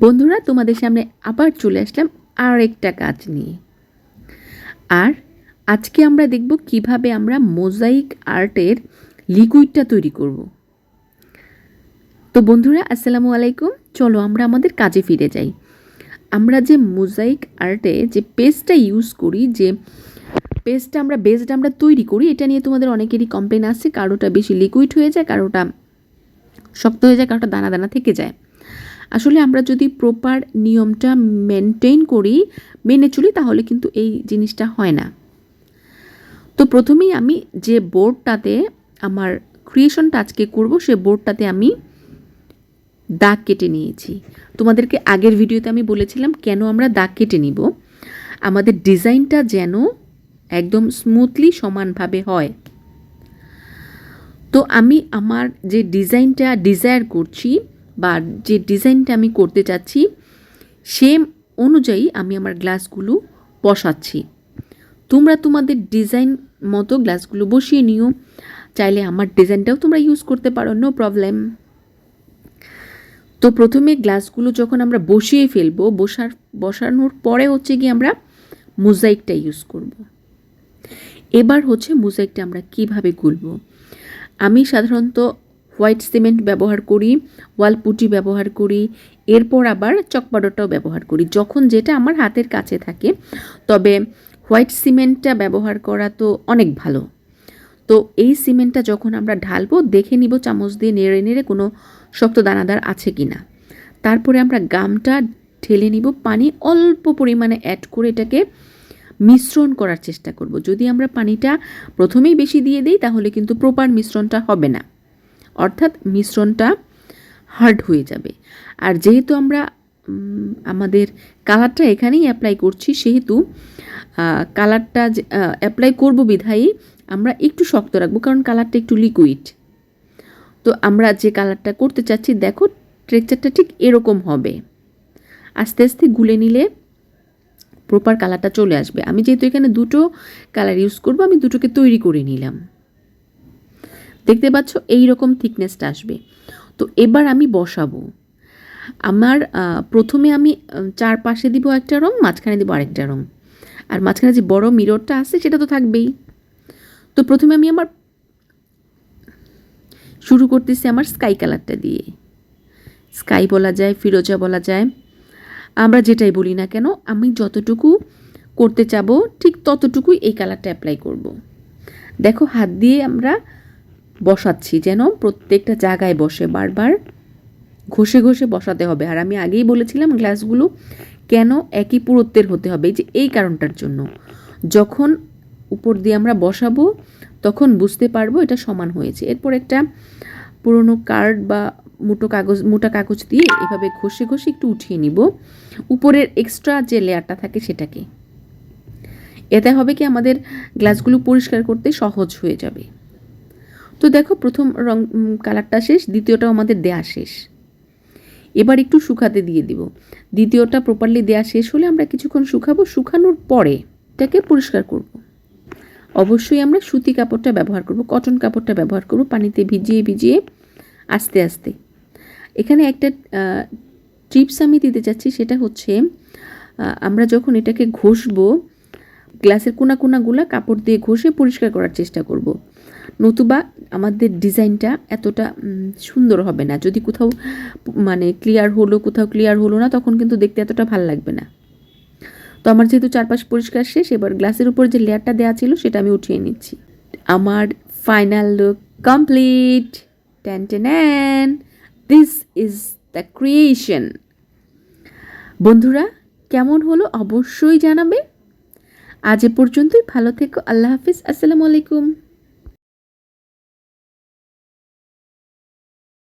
বন্ধুরা, তোমাদের সামনে আবার চলে আসলাম আর একটা কাজ নিয়ে। আর আজকে আমরা দেখব কীভাবে আমরা মোজাইক আর্টের লিকুইডটা তৈরি করব। তো বন্ধুরা, আসসালামু আলাইকুম। চলো আমরা আমাদের কাজে ফিরে যাই। আমরা যে মোজাইক আর্টে যে পেস্টটা ইউজ করি, যে পেস্টটা আমরা, বেসটা আমরা তৈরি করি, এটা নিয়ে তোমাদের অনেকেরই কমপ্লেন আসছে কারোটা বেশি লিকুইড হয়ে যায়, কারোটা শক্ত হয়ে যায়, কারোটা দানা দানা থেকে যায়। আসলে আমরা যদি প্রপার নিয়মটা মেনটেন করি, মেনে চলি, তাহলে কিন্তু এই জিনিসটা হয় না। তো প্রথমেই আমি যে বোর্ডটাতে আমার ক্রিয়েশনটা আজকে করব, সে বোর্ডটাতে আমি দাগ কেটে নিয়েছি। তোমাদেরকে আগের ভিডিওতে আমি বলেছিলাম কেন আমরা দাগ কেটে নিব। আমাদের ডিজাইনটা যেন একদম স্মুথলি সমানভাবে হয়। তো আমি আমার যে ডিজাইনটা ডিজায়ার করছি বা যে ডিজাইনটা আমি করতে চাচ্ছি সেম অনুযায়ী আমি আমার গ্লাসগুলো বসাচ্ছি। তোমরা তোমাদের ডিজাইন মতো গ্লাসগুলো বসিয়ে নিও। চাইলে আমার ডিজাইনটাও তোমরা ইউজ করতে পারো নো প্রবলেম তো প্রথমে গ্লাসগুলো যখন আমরা বসিয়ে ফেলব, বসার, বসানোর পরে হচ্ছে গিয়ে আমরা মোজাইকটা ইউজ করব। এবার হচ্ছে মোজাইকটা আমরা কীভাবে গুলব আমি সাধারণত হোয়াইট সিমেন্ট ব্যবহার করি ওয়াল পুটি ব্যবহার করি, এরপর আবার চক পাউডারটাও ব্যবহার করি, যখন যেটা আমার হাতের কাছে থাকে। তবে হোয়াইট সিমেন্টটা ব্যবহার করা তো অনেক ভালো। তো এই সিমেন্টটা যখন আমরা ঢালবো, দেখে নিব চামচ দিয়ে নেড়ে নেড়ে কোনো শক্ত দানাদার আছে কি না তারপরে আমরা গামটা ঢেলে নিব, পানি অল্প পরিমাণে অ্যাড করে এটাকে মিশ্রণ করার চেষ্টা করব। যদি আমরা পানিটা প্রথমেই বেশি দিয়ে দিই, তাহলে কিন্তু প্রপার মিশ্রণটা হবে না। অর্থাৎ মিশ্রণটা হার্ড হয়ে যাবে। আর যেহেতু আমরা আমাদের কালারটা এখানেই অ্যাপ্লাই করছি, সেহেতু কালারটা অ্যাপ্লাই করব বিধায়ী আমরা একটু শক্ত রাখব, কারণ কালারটা একটু লিকুইড তো আমরা যে কালারটা করতে চাচ্ছি, দেখো ট্রেকচারটা ঠিক এরকম হবে। আস্তে আস্তে গুলে নিলে প্রপার কালারটা চলে আসবে। আমি যেহেতু এখানে দুটো কালার ইউজ করব, আমি দুটোকে তৈরি করে নিলাম। দেখতে পাচ্ছ এই রকম থিকনেসটা আসবে। তো এবার আমি বসাবো। আমার প্রথমে আমি চারপাশে দিব একটা রং, মাঝখানে দিব আরেকটা রং। আর মাঝখানে যে বড় মিররটা আছে, সেটা তো থাকবেই। তো প্রথমে আমি আমার, শুরু করতেছি আমার স্কাই কালারটা দিয়ে। স্কাই বলা যায়, ফিরোজা বলা যায়। আমরা যেটাই বলি না কেন, আমি যতটুকু করতে চাবো, ঠিক ততটুকুই এই কালারটা অ্যাপ্লাই করব। দেখো, হাত দিয়ে আমরা বসাচ্ছি, যেন প্রত্যেকটা জায়গায় বসে বারবার ঘষে ঘষে বসাতে হবে। আর আমি আগেই বলেছিলাম গ্লাসগুলো কেন একই পুরুত্বের হতে হবে যে এই কারণটার জন্য। যখন উপর দিয়ে আমরা বসাবো, তখন বুঝতে পারব এটা সমান হয়েছে। এরপর একটা পুরনো কার্ড বা মোটো কাগজ, মোটা কাগজ দিয়ে এভাবে ঘষে ঘষে একটু উঠিয়ে নিব। উপরের এক্সট্রা যে লেয়ারটা থাকে সেটাকে। এতে হবে কি আমাদের গ্লাসগুলো পরিষ্কার করতে সহজ হয়ে যাবে। তো দেখো, প্রথম রং কালারটা শেষ, দ্বিতীয়টাও আমাদের দেয়া শেষ এবার একটু শুকাতে দিয়ে দিব দ্বিতীয়টা প্রপারলি দেয়া শেষ হলে আমরা কিছুক্ষণ শুকাবো, শুকানোর পরে এটাকে পরিষ্কার করব। অবশ্যই আমরা সুতি কাপড়টা ব্যবহার করব, কটন কাপড়টা ব্যবহার করব, পানিতে ভিজিয়ে ভিজিয়ে আস্তে আস্তে এখানে একটা টিপস আমি দিতে চাচ্ছি, সেটা হচ্ছে আমরা যখন এটাকে ঘষবো, গ্লাসের কোনা কোনাগুলা কাপড় দিয়ে ঘষে পরিষ্কার করার চেষ্টা করব। নতুবা আমাদের ডিজাইনটা এতটা সুন্দর হবে না। যদি কোথাও মানে ক্লিয়ার হলো, কোথাও ক্লিয়ার হলো না, তখন কিন্তু দেখতে এতটা ভালো লাগবে না। তো আমার যেহেতু চারপাশ পরিষ্কার শেষ, এবার গ্লাসের উপর যে লেয়ারটা দেওয়া ছিল, সেটা আমি উঠিয়ে নিচ্ছি। আমার final look complete ten ten this is the creation বন্ধুরা, কেমন হলো অবশ্যই জানাবে। আজ এ পর্যন্তই, ভালো থেকো, আল্লাহ হাফিজ, আসসালামু আলাইকুম।